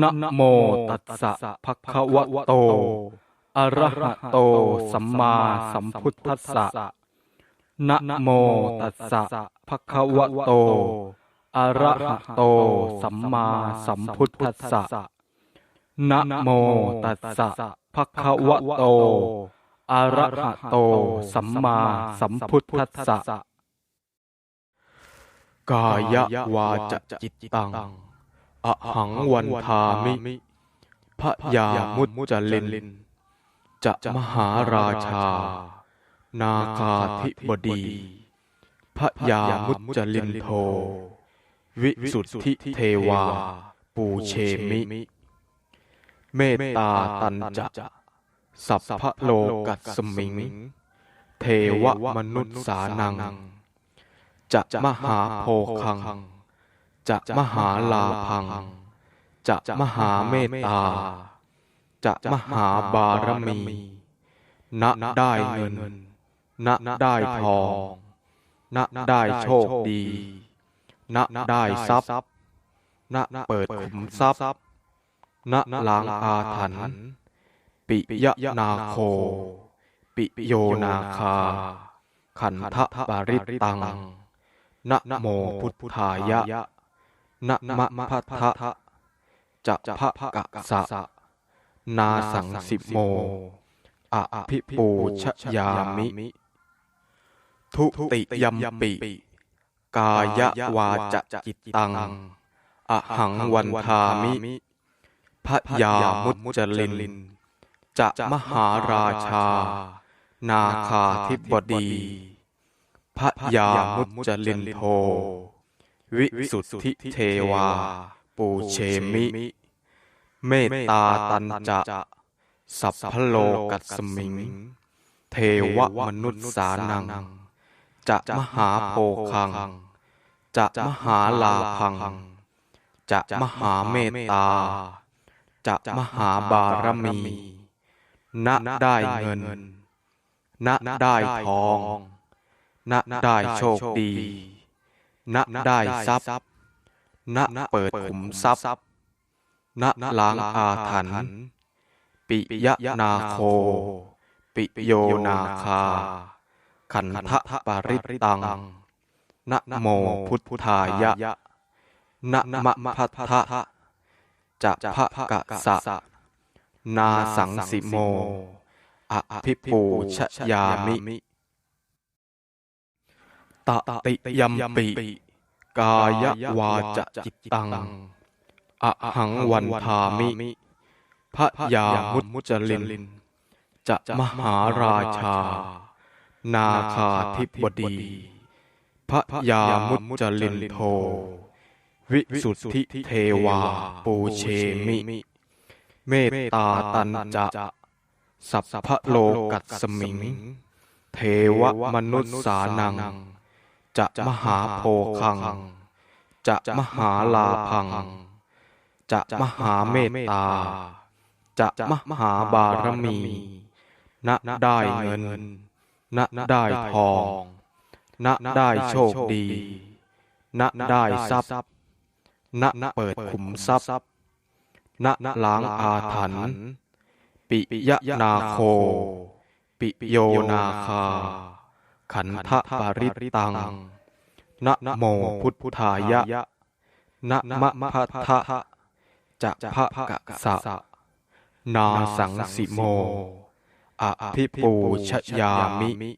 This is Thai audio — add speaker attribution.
Speaker 1: นะโมตัสสะภะคะวะโต อะระหะโต สัมมาสัมพุทธัสสะนะโมตัสสะภะคะวะโต อะระหะโต สัมมาสัมพุทธัสสะนะโมตัสสะภะคะวะโต อะระหะโต สัมมาสัมพุทธัสสะ กายวาจจิตตัง อหังวันทามิพระยามุจจลิน จะมหาราชา นาคาธิบดีพระยามุจจลินโท วิสุทธิเทวา ปูเชมิ เมตตาตันจะสัพพะโลกัสสมิง เทวมนุษย์สานัง จะมหาโพคัง จะมหาลาพัง จะมหาเมตตา จะมหาบารมี ณ ได้เงิน ณ ได้ทอง ณ ได้โชคดี ณ ได้ทรัพย์ ณ เปิดขุมทรัพย์ ณ ล้างอาถรรพ์ ปิยนาโค ปิโยนาคา ขันธปาริตตัง นะโมพุทธายะ นะมะพัทธะจะพะกะสะ นาสังสิโมอะภิปูชยามิ ทุติยมปิ กายวาจจิตตัง อหังวันทามิพระยามุจลิน จะมหาราชา นาคาธิบดีพระยามุจจลินโท วิสุทธิเทวา ปูเชมิ เมตตาตันจะ สัพพโลกัสสมิง เทวมนุษย์สานัง จะมหาโพคัง จะมหาลาพัง จะมหาเมตตา จะมหาบารมี ณได้เงิน ณได้ทอง ณได้โชคดี ณได้ทรัพย์ณเปิดขุมทรัพย์ณล้างอาถรรพ์ปิยนาโค ปิโยนาคา ขันธปาริตตังนะโมพุทธายะนะมะพัทธะจะพะกะสะ นาสังสิโม อภิปูชยามิ ตติยมปิ กายวาจจิตตังอหังวันทามิพระยามุจลิน จะมหาราชา นาคาธิบดีพระยามุจลินโท วิสุทธิเทวาปูเชมิ เมตตาตันจะ สัพพะโลกัสสมิง เทวมนุษย์สานัง จะมหาโพคัง จะมหาลาพัง จะมหาเมตตา จะมหาบารมี ณ ได้เงิน ณ ได้ทอง ณ ได้โชคดี ณ ได้ทรัพย์ ณ เปิดขุมทรัพย์ ณ ล้างอาถรรพ์ ปิยนาโค ปิโยนาคา ขันธปาริตตัง นะโมพุทธายะ นะมะพัทธะจะพะกะสะ นาสังสิโมอะภิปูชยามิ